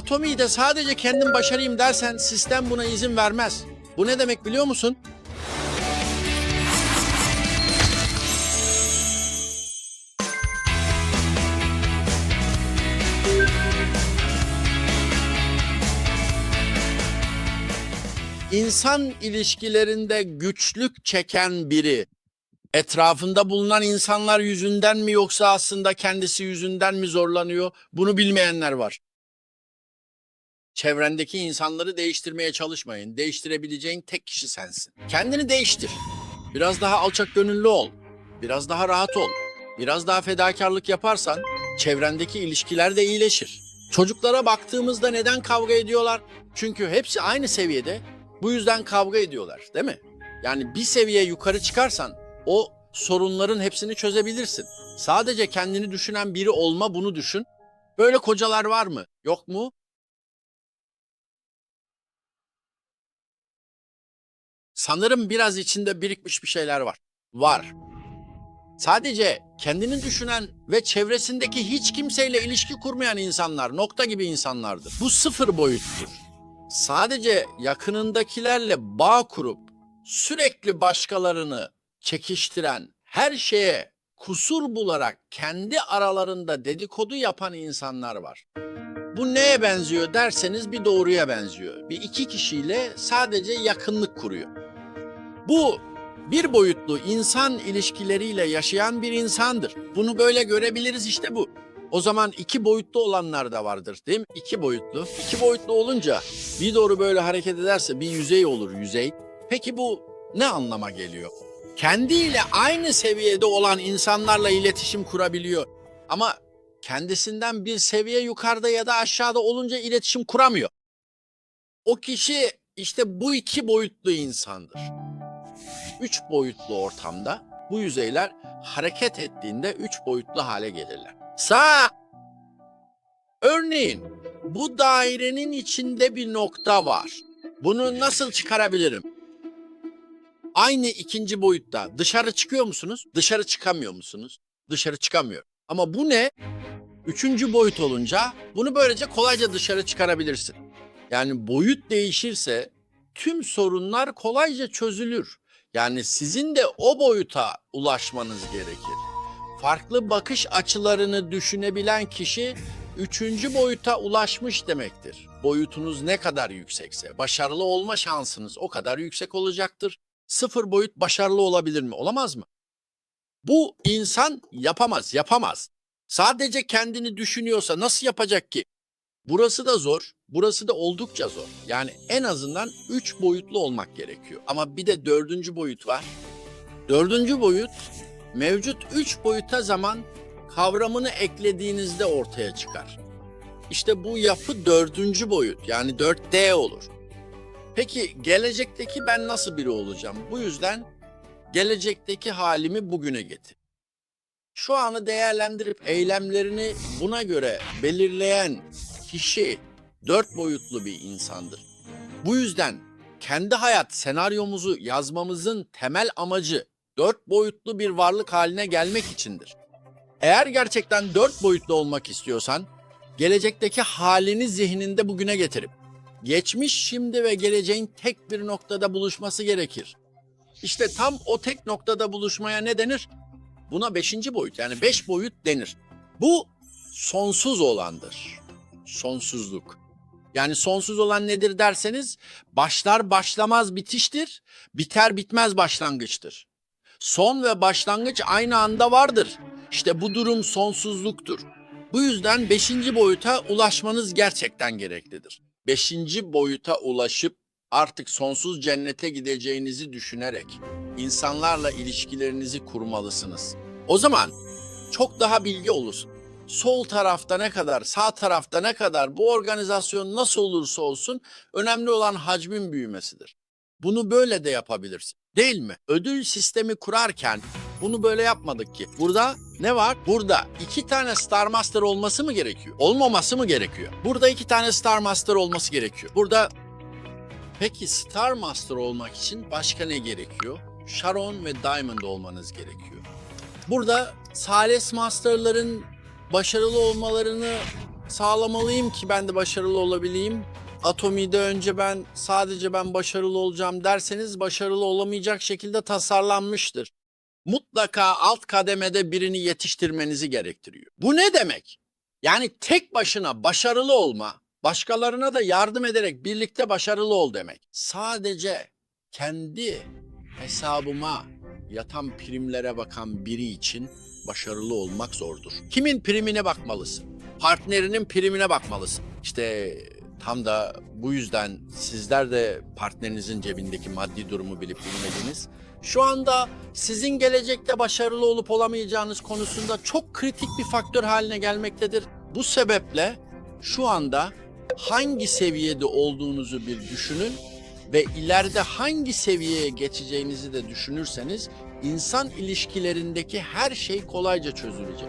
Atomi'yi de sadece kendim başarayım dersen sistem buna izin vermez. Bu ne demek biliyor musun? İnsan ilişkilerinde güçlük çeken biri etrafında bulunan insanlar yüzünden mi yoksa aslında kendisi yüzünden mi zorlanıyor? Bunu bilmeyenler var. Çevrendeki insanları değiştirmeye çalışmayın. Değiştirebileceğin tek kişi sensin. Kendini değiştir. Biraz daha alçak gönüllü ol. Biraz daha rahat ol. Biraz daha fedakarlık yaparsan çevrendeki ilişkiler de iyileşir. Çocuklara baktığımızda neden kavga ediyorlar? Çünkü hepsi aynı seviyede. Bu yüzden kavga ediyorlar, değil mi? Yani bir seviye yukarı çıkarsan o sorunların hepsini çözebilirsin. Sadece kendini düşünen biri olma bunu düşün. Böyle kocalar var mı? Yok mu? Sanırım biraz içinde birikmiş bir şeyler var. Var. Sadece kendini düşünen ve çevresindeki hiç kimseyle ilişki kurmayan insanlar nokta gibi insanlardır. Bu sıfır boyuttur. Sadece yakınındakilerle bağ kurup sürekli başkalarını çekiştiren, her şeye kusur bularak kendi aralarında dedikodu yapan insanlar var. Bu neye benziyor derseniz bir doğruya benziyor. Bir iki kişiyle sadece yakınlık kuruyor. Bu bir boyutlu insan ilişkileriyle yaşayan bir insandır. Bunu böyle görebiliriz işte bu. O zaman iki boyutlu olanlar da vardır değil mi? İki boyutlu. İki boyutlu olunca bir doğru böyle hareket ederse bir yüzey olur yüzey. Peki bu ne anlama geliyor? Kendiyle aynı seviyede olan insanlarla iletişim kurabiliyor. Ama kendisinden bir seviye yukarıda ya da aşağıda olunca iletişim kuramıyor. O kişi işte bu iki boyutlu insandır. Üç boyutlu ortamda bu yüzeyler hareket ettiğinde üç boyutlu hale gelirler. Sağ. Örneğin bu dairenin içinde bir nokta var. Bunu nasıl çıkarabilirim? Aynı ikinci boyutta dışarı çıkıyor musunuz? Dışarı çıkamıyor musunuz? Dışarı çıkamıyor. Ama bu ne? Üçüncü boyut olunca bunu böylece kolayca dışarı çıkarabilirsin. Yani boyut değişirse tüm sorunlar kolayca çözülür. Yani sizin de o boyuta ulaşmanız gerekir. Farklı bakış açılarını düşünebilen kişi üçüncü boyuta ulaşmış demektir. Boyutunuz ne kadar yüksekse başarılı olma şansınız o kadar yüksek olacaktır. Sıfır boyut başarılı olabilir mi? Olamaz mı? Bu insan yapamaz, yapamaz. Sadece kendini düşünüyorsa nasıl yapacak ki? Burası da zor, burası da oldukça zor. Yani en azından üç boyutlu olmak gerekiyor. Ama bir de dördüncü boyut var. Dördüncü boyut mevcut üç boyuta zaman kavramını eklediğinizde ortaya çıkar. İşte bu yapı dördüncü boyut yani 4D olur. Peki gelecekteki ben nasıl biri olacağım? Bu yüzden gelecekteki halimi bugüne getir. Şu anı değerlendirip eylemlerini buna göre belirleyen kişi dört boyutlu bir insandır. Bu yüzden kendi hayat senaryomuzu yazmamızın temel amacı dört boyutlu bir varlık haline gelmek içindir. Eğer gerçekten dört boyutlu olmak istiyorsan, gelecekteki halini zihninde bugüne getirip, geçmiş, şimdi ve geleceğin tek bir noktada buluşması gerekir. İşte tam o tek noktada buluşmaya ne denir? Buna beşinci boyut yani beş boyut denir. Bu sonsuz olandır. Sonsuzluk. Yani sonsuz olan nedir derseniz başlar başlamaz bitiştir, biter bitmez başlangıçtır. Son ve başlangıç aynı anda vardır. İşte bu durum sonsuzluktur. Bu yüzden beşinci boyuta ulaşmanız gerçekten gereklidir. Beşinci boyuta ulaşıp artık sonsuz cennete gideceğinizi düşünerek insanlarla ilişkilerinizi kurmalısınız. O zaman çok daha bilgi olursun. Sol tarafta ne kadar, sağ tarafta ne kadar bu organizasyon nasıl olursa olsun önemli olan hacmin büyümesidir. Bunu böyle de yapabilirsin. Değil mi? Ödül sistemi kurarken bunu böyle yapmadık ki. Burada ne var? Burada iki tane Star Master olması mı gerekiyor? Olmaması mı gerekiyor? Burada iki tane Star Master olması gerekiyor. Burada Peki Star Master olmak için başka ne gerekiyor? Sharon ve Diamond olmanız gerekiyor. Burada Sales Master'ların başarılı olmalarını sağlamalıyım ki ben de başarılı olabileyim. Atomi'de önce ben sadece ben başarılı olacağım derseniz başarılı olamayacak şekilde tasarlanmıştır. Mutlaka alt kademede birini yetiştirmenizi gerektiriyor. Bu ne demek? Yani tek başına başarılı olma, başkalarına da yardım ederek birlikte başarılı ol demek. Sadece kendi hesabıma yatan primlere bakan biri için başarılı olmak zordur. Kimin primine bakmalısın? Partnerinin primine bakmalısın. İşte tam da bu yüzden sizler de partnerinizin cebindeki maddi durumu bilip bilmediğiniz şu anda sizin gelecekte başarılı olup olamayacağınız konusunda çok kritik bir faktör haline gelmektedir. Bu sebeple şu anda hangi seviyede olduğunuzu bir düşünün ve ileride hangi seviyeye geçeceğinizi de düşünürseniz insan ilişkilerindeki her şey kolayca çözülecek.